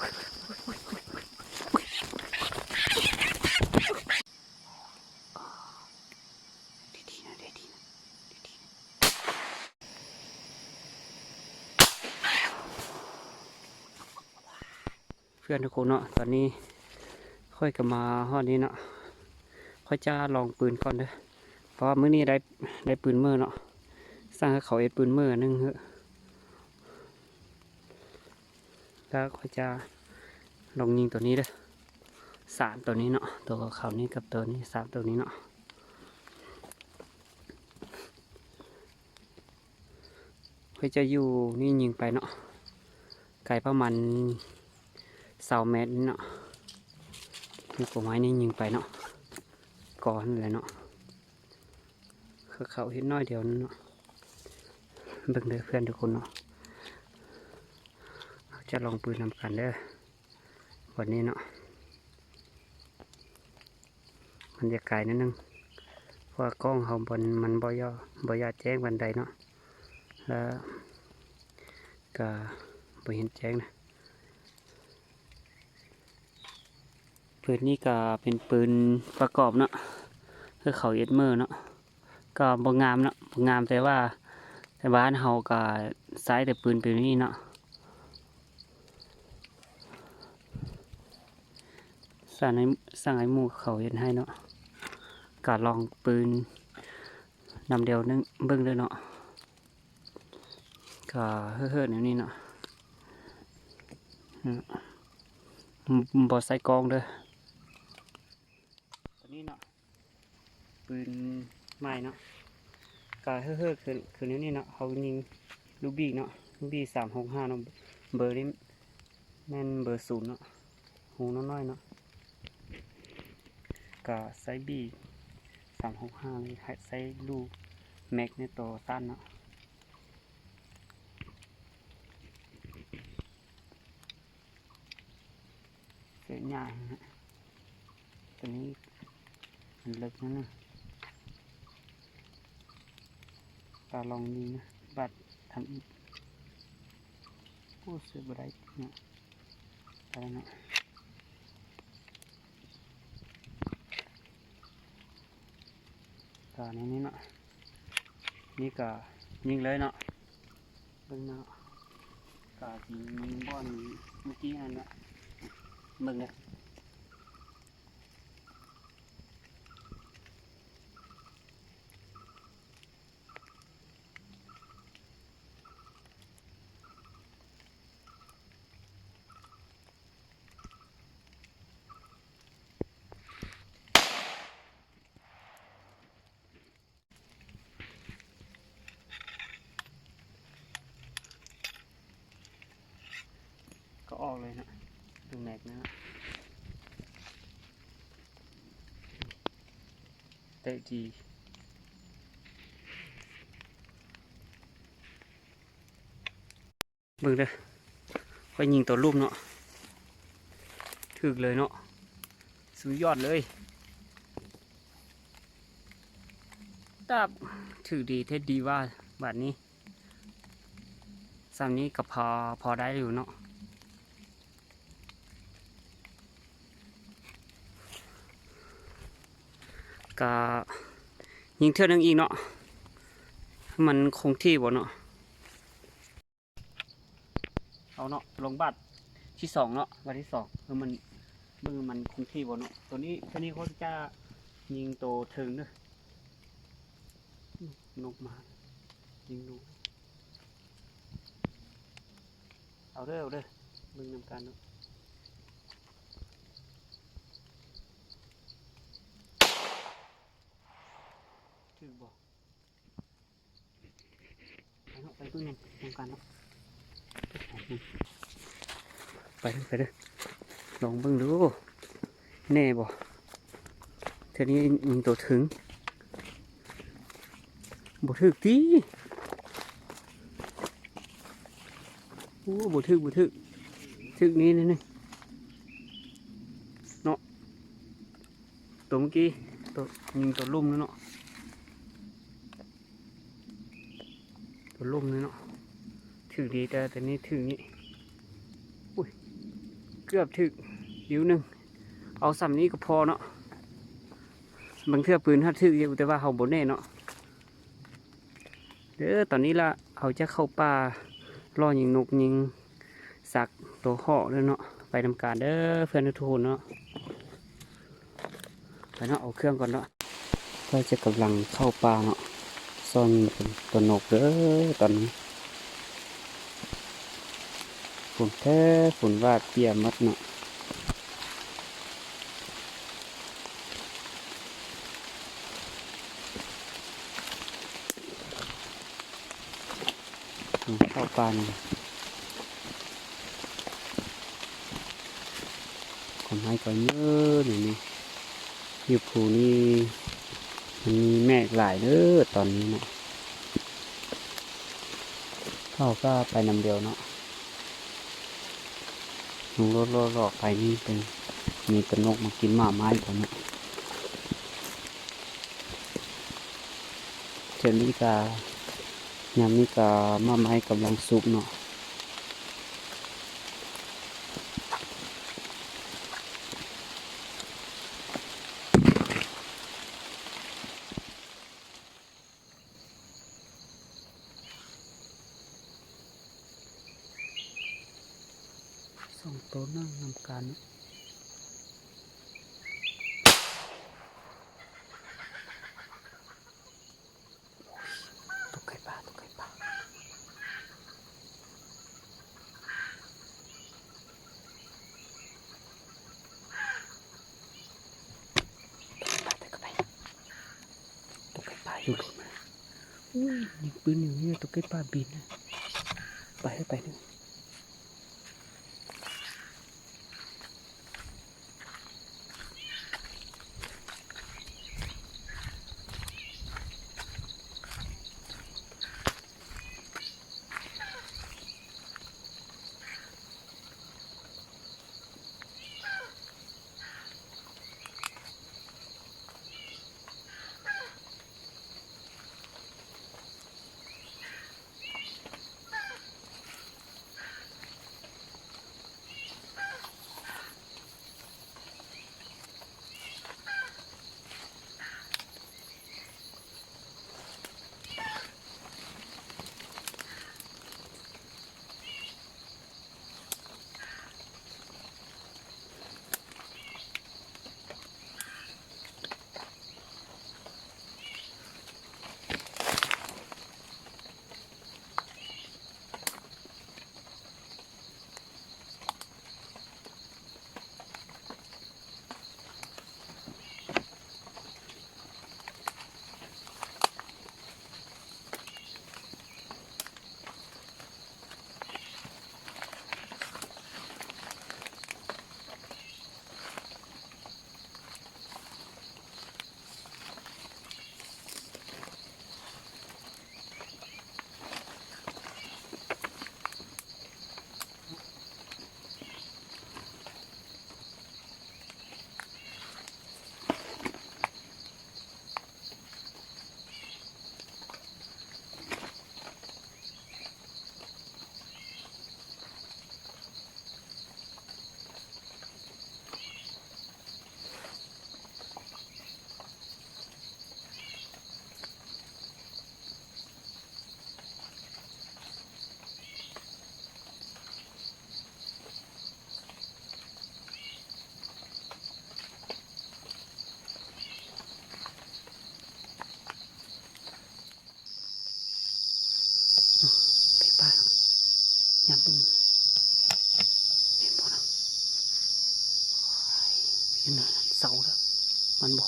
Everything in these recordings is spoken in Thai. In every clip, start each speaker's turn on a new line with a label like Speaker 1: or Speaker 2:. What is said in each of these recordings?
Speaker 1: เพื่อนทุกคนเนาะตอนนี้ค่อยกลับมาห้องนี้เนาะค่อยจะลองปืนก่อนเด้อเพราะว่ามื้อนี้ได้ได้ปืนเมื่อเนาะสร้างให้เขาเอ็ดปืนเมื่อนึงเถอะ แล้วค่อยจะลงยิงตัวนี้เด้อสามตัวนี้เนาะตัวเขานี้กับตัวนี้สามตัวนี้เนาะค่อยจะอยู่นี่ยิงไปเนาะไกลประมาณสามเมตรนี่เนาะมีกฎหมายนี่ยิงไปเนาะก่อนเลยเนาะคือเขาเห็นน้อยเดียวนั่นเนาะเบิ่งเด้อเพื่อนทุกคนเนาะ จะลองปืนนำกันเด้อวันนี้เนาะมันจะไกลนิดนึงเพราะกล้องเขาบนมันบ่ยอบ่อยาแจ้งบันไดเนาะแล้วก็บ่เห็นแจ้งนะปืนนี่ก็เป็นปืนประกอบเนาะคือเขาเอ็ดเมอร์เนาะก็บ่งามเนาะบ่งามแต่ว่าแต่บ้านเฮาก็ใช้แต่ปืนปืนนี้เนาะ สั่งให้สั่งให้หมู่เขาเฮ็ดให้เนาะก็ลองปืนนำเดียวนึงเบิ่งเด้อเนาะก็เฮ้อๆแนวนี้เนาะอืมบ่ใส่กองเด้อตัวนี้เนาะปืนไม้เนาะกาเฮ้อๆคือคือเนี้นี่เนาะเขายิงลูกบี้เนาะลูกบี้สามหกห้าเนาะเบอร์นี้แม่นเบอร์ศูนย์เนาะหูน้อยๆเนาะ กาไซส์บีสามหกห้าเลยไซส์ลูกแม็กในตัวสั้นเนาะเสียใหญ่ฮะตัวนี้มันลึกนะนะตาลองดีนะบัดทำอีกผู้ซื้อบไรเนี่ยอะไรนาะ ตาในนี้เนาะนี่ก็ยิงเลยเนาะเบิ่งเนาะกาจียิงบอลเมื่อกี้อันเนาะเบิ่งเนี่ย ออกเลยนะดูแม็กนะฮะเตะดีเบิ่งเด้อไปยิงตัวรูปเนาะถึกเลยเนาะสุดยอดเลยตับถือดีเท็ดดีว่าแบบนี้สามนี้ก็พอพอได้อยู่เนาะ ก็ยิงเท่านึงอีกเนาะมันคงที่บ่เนาะเอาเนาะลงบัตรที่สองเนาะบัตรที่สองคือมันมือมันคงที่บ่เนาะตัวนี้ตัวนี้เขาจะยิงโตถึงเด้อนกมายิงดูเอาเด้อเอาเด้อมึงนำการเนาะ ถือบอกไปเนาะไปเพิ่งนำนำกันเนาะไปเด้อไปเด้อลองเบิ่งดู แน่บ่เท่านี้ยิงตัวถึงบ่ถึกตีโอ้บ่ถึกบ่ถึกถึกนี้นี่นี่เนาะตัวเมื่อกี้ตัวยิงตัวลุ่มนั่นเนาะ ตัวล่มนี่เนาะถือดีแต่แต่นี่ถือนี่อุ้ยเกือบถึกหิวหนึ่งเอาสำนี้ก็พอเนาะบางเทื่อปืนถ้าถึกอยู่แต่ว่าเขาบนแน่เนาะเด้อตอนนี้ละเขาจะเข้าป่ารอยิงนกยิงสักตัวหาะแล้วเนาะไปทำการเด้อเพื่อนทุกคนเนาะไปเนาะเอาเครื่องก่อนเนาะก็จะกำลังเข้าป่าเนาะ ซ่อนยิงตัวนกเด้อตอนนี้ฝุ่นแท้ฝุ่นวาดเปียมัดเนาะเข้าปานึ่งคนไม้ก็เยอะหนึ่งนี่อยู่ภูนี่ มันมีแม่หลายเด้อตอนนี้เนาะเข้าก็ไปนำเดียวเนาะลุงรถรถรอไปนี่เป็นมีเป็นกมากินหมาไม้ผมเนี่ยเจอนี่กายามนี่กามาไม้กำลังสุกเนาะสองตัวนั่งนำกันตกไก่ป่าตกไก่ป่าตกไก่ป่าตกไก่ป่าตกไก่ป่าอ ยู่ตรงนั้นอุ้ยยิงปืนอยู่เนี่ยตกไก่ป่าบินนะไปให้ไปหนึ่ง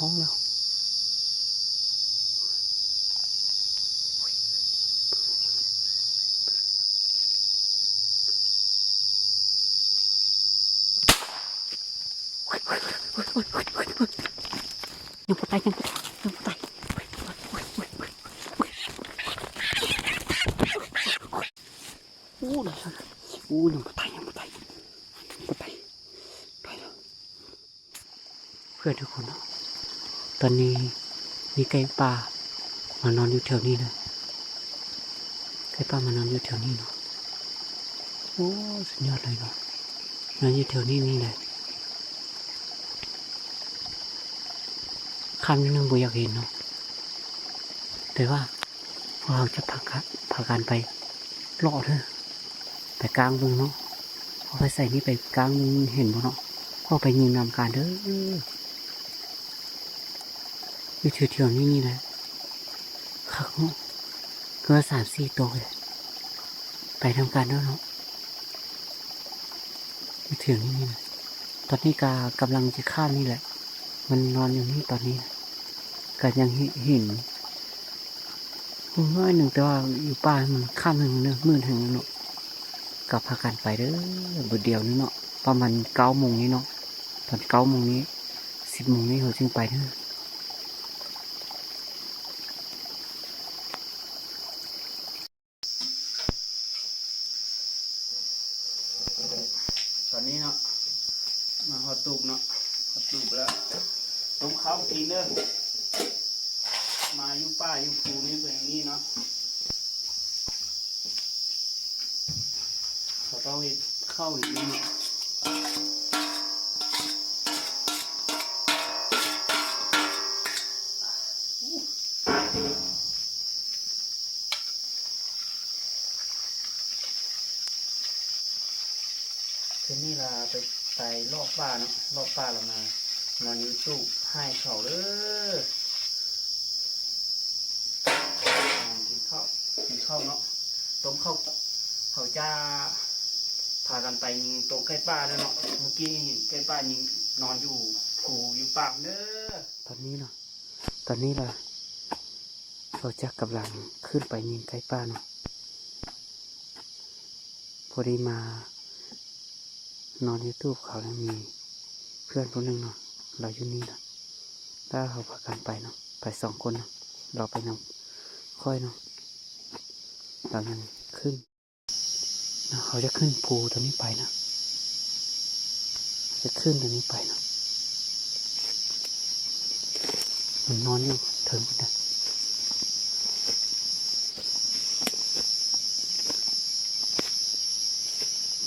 Speaker 1: ท้องแล้วยังบ่ตายยังบ่ตายยังบ่ตายโอ้ยโอ้ยโอ้ยโอ้ยโอ้ยโอ้ยอู้เลยอู้ยังไม่ตายยังไม่ตายยังไม่ตายตายแล้วเพื่อนทุกคนเนาะ ตอนนี้มีไก่ป่ามานอนอยู่แถวนี้เลยไก่ป่ามานอนอยู่แถวนี้เนาะโอ้สุดยอดเลยเนาะนอนอยู่แถวนี้นี่แหละคำนึงบ่อยากเห็นเนาะแต่ว่าพวกเราจะพากันพากันไปเลาะเถอะไปกลางเมืองเนาะเอาไปใส่นี่ไปกลางเมืองเห็นบ่เนาะก็ไปยิงนำการเด้อ อยู่แถวๆนี้นี่แหละเนาเกินสามสี่ตัวเลยไปทำการแล้วเนาะไม่ถึงนี่นี่นะตอนนี้กากำลังจะข้ามนี่แหละ มันนอนอยู่นี่ตอนนี้นะก็ยังเห็นเห็นน้อยหนึ่งแต่ว่าอยู่ป่ามันข้ามหนึ่งเนอะมืดถึงเนาะกลับพากันไปเด้อบุดเดียวนี่เนาะประมาณเก้าโมงนี้เนาะตอนเก้าโมงนี้สิบโมงนี้เขาจึงไปเด้อตอนนี้เนาะมาหอตูกเนาะหอตูกแล้ว ต้มาวกินเด้อมาอยู่ป้าอยู่ภูนี่เป็นอย่างนี้เนาะเราต้องเห็ดข้าอย่างนี้นาะทีนี้เราไปไปลอกป้าเนาะลอกป้าเรามา นอนยู่ตู้ให้เขาเด้ออ่ากินข้าวกินข้าวเนาะต้มข้าวเขาจะพากันไปยิงโตวใกล้ป้าแล้วเนาะเมื่อกี้ใกล้ป้ายิงนอนอยู่ผูอยู่ปากเด้อตอนนี้เนาะตอนนี้ล่ะเราจะกำลังขึ้นไปยิงใกล้ป้าเนาะพอดีมานอนยู่ตู้เขาแล้วมีเพื่อนคนหนึ่งเนาะ เราอยู่นี่นะแล้วเขาพากันไปเนาะไปสองคนเนาะเราไปนำค่อยเนาะเรายังขึ้นนะเขาจะขึ้นภูตัวนี้ไปนะจะขึ้นตัวนี้ไปนะมันนอนอยู่ถึงนะ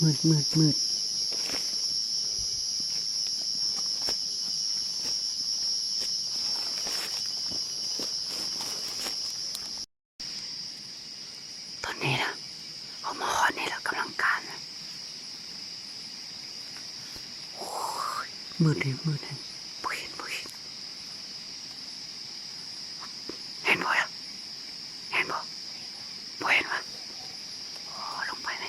Speaker 1: มืดมืดมืดตอนนี้นะเขามาหอนนี่แหละกำลังการนะโอ้ยมืดเลยมืดเลยบ่เห็นบ่เห็นเห็นบ่อะเห็นบ่บ่เห็นวะโอ้ลงไปไหม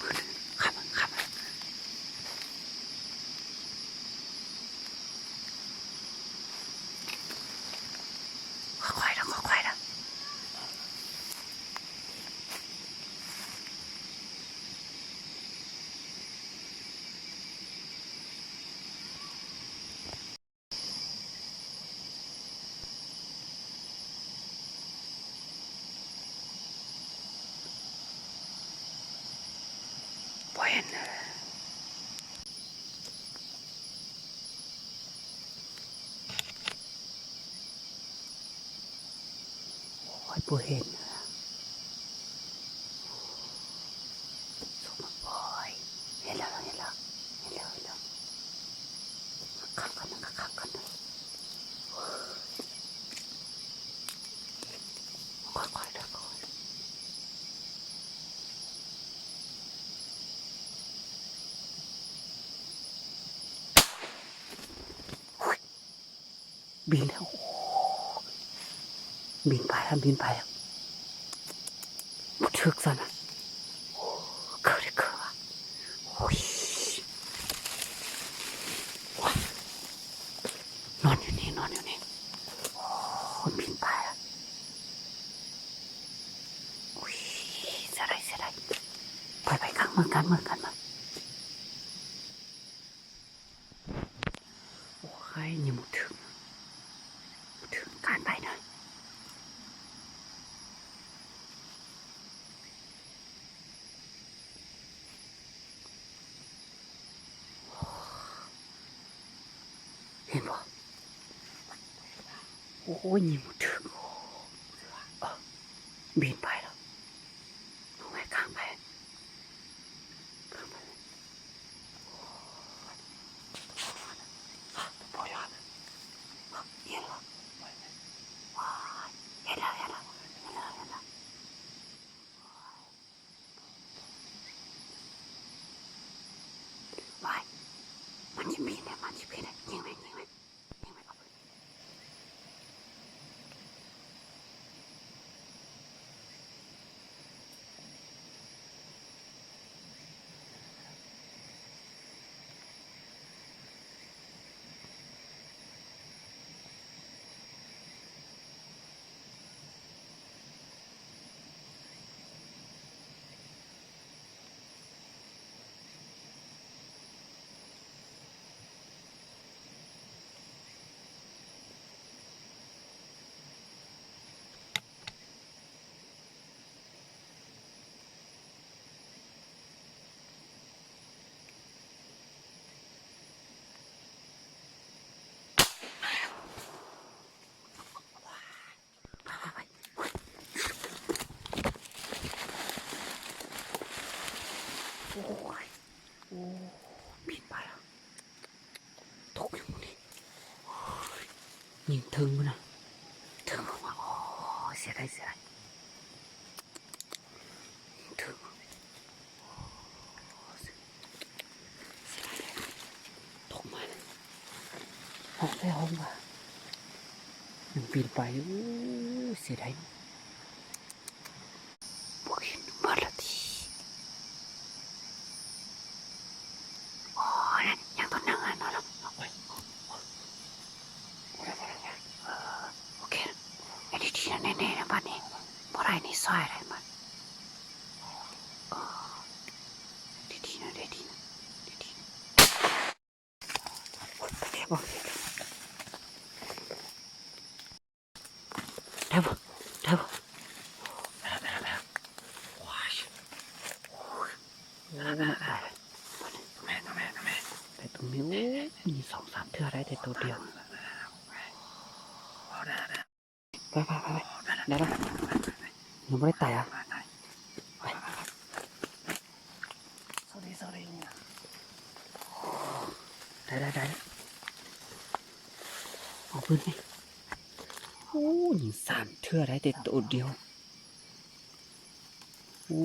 Speaker 1: มืดขับขับค่อยๆนะค่อยๆนะ บ่เห็นเลย โอ้ย บ่เห็นเลยสมบ่อยเห็นแล้ โอ้ยนี่มันถึงเออบินไปแล้วลงไปข้างไปข้างไปพอยอดเย็นละว้ายเห็นแล้วเห็นแล้วเห็นแล้วเห็นแล้วว้ายมันจะบินเนี่ยมันจะบินเนี่ย ถึงโอ้เสียเสียดายเลยตกมาห้องได้ห้องว่ะมังปีนไปโอ้เสียดายพวกเห็นมาละทีโอ้ยยังตัวนั่งอะนอนแล้วเอาไป โอเคไอ้ดีๆนะแน่ๆนะบ้านนี้บ่ไรนี่ซอยอะไรมันเออดีๆนะดีๆนะดีๆนะโอ๊ยไปเดี๋ยวบอกได้บ่ได้บ่ได้แล้วได้แล้วว้ายโอ้ยได้แล้วได้แล้วแม่นะแม่นะแม่แต่ตรงนี้โอ้ยมีสองสามเทื่อได้แต่ตัวเดียว ไปไปไปไปได้แล้วยัง ไม่ได้ไต่อะไป
Speaker 2: sorry sorry
Speaker 1: ได้ได้ได้เอาปืนไหมโอ้ยิงสามเทื่อได้แต่ตัวเดียวโอ้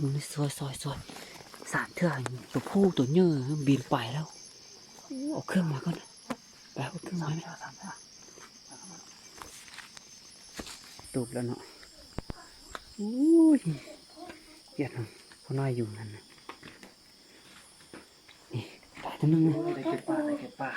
Speaker 1: มันสวยสวยสวยสามเทื่อตัวผู้ตัวเนื้อบินไปแล้วโอ้เอาเครื่องมาก่อนนะไปเอาเครื่องมาไหมตูบแล้วเนาะโอ้ยเกียดมันเขาน้อยอยู่นั่นนะนี่ตายตัวนึงนะ
Speaker 2: ได้เก็บป่าได้เก็บป่า